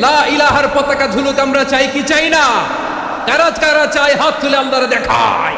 লা ইলাহার পতাকা ঝুলুক আমরা চাই কি চাই না? কারা কারা চাই হাত তুলে আমরা দেখায়।